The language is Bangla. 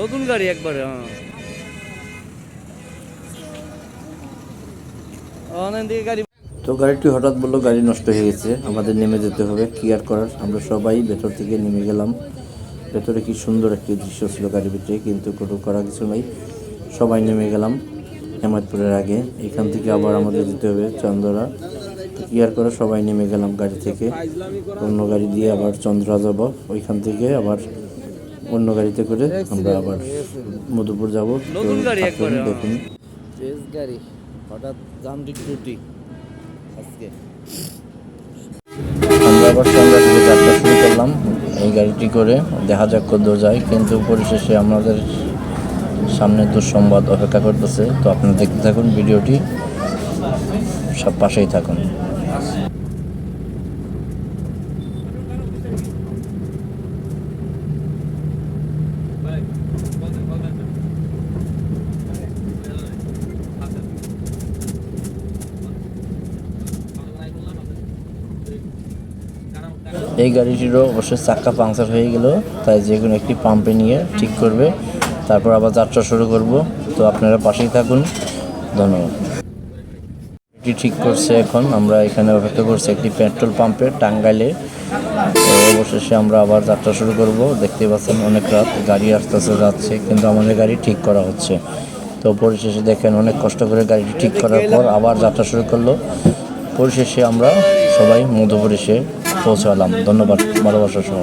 নতুন গাড়ি একবারে হ্যাঁ। তো গাড়িটি হঠাৎ বলল গাড়ি নষ্ট হয়ে গেছে, আমাদের নেমে যেতে হবে, কি আর করার? আমরা সবাই ভেতর থেকে নেমে গেলাম। ভেতরে কি সুন্দর একটি দৃশ্য ছিল গাড়ির ভিতরে, কিন্তু কোনো করা কিছু নাই। সবাই নেমে গেলাম হেমায়তপুরের আগে। এখান থেকে আবার আমাদের যেতে হবে চন্দ্রা কি আর করার সবাই নেমে গেলাম গাড়ি থেকে। অন্য গাড়ি দিয়ে আবার চন্দ্রা যাব। ওইখান থেকে আবার অন্য গাড়িতে করে আমরা আবার মধুপুর যাব। নতুন গাড়ি একবারে। দেখুন। চেস গাড়ি। হঠাৎ যান্ত্রিক ত্রুটি আজকে। আমরা আবার সন্ধ্যা থেকে যাত্রা শুরু করলাম। এই গাড়িটি করে দেখা যাক কত যায় কিন্তু পরিশেষে আমাদের সামনে দুঃসংবাদ অপেক্ষা করতেছে। তো আপনারা দেখতে থাকুন ভিডিওটি সব পাশেই থাকুন। এই গাড়িটিরও অবশ্যই চাক্কা পাংচার হয়ে গেল, তাই যে কোনো একটি পাম্পে নিয়ে ঠিক করবে। তারপর আবার যাত্রা শুরু করব। তো আপনারা পাশেই থাকুন। ধন্যবাদ। এটি ঠিক করছে এখন। আমরা এখানে অপেক্ষা করছি একটি পেট্রোল পাম্পে টাঙ্গাইলে। অবশেষে আমরা আবার যাত্রা শুরু করব। দেখতে পাচ্ছেন অনেক রাত, গাড়ি আস্তে আস্তে যাচ্ছে, কিন্তু আমাদের গাড়ি ঠিক করা হচ্ছে। তো পরিশেষে দেখেন অনেক কষ্ট করে গাড়িটি ঠিক করার পর আবার যাত্রা শুরু করল। পরিশেষে আমরা সবাই মধ্যপুর এসে পৌঁছালাম। ধন্যবাদ ভালোবাসা সহ।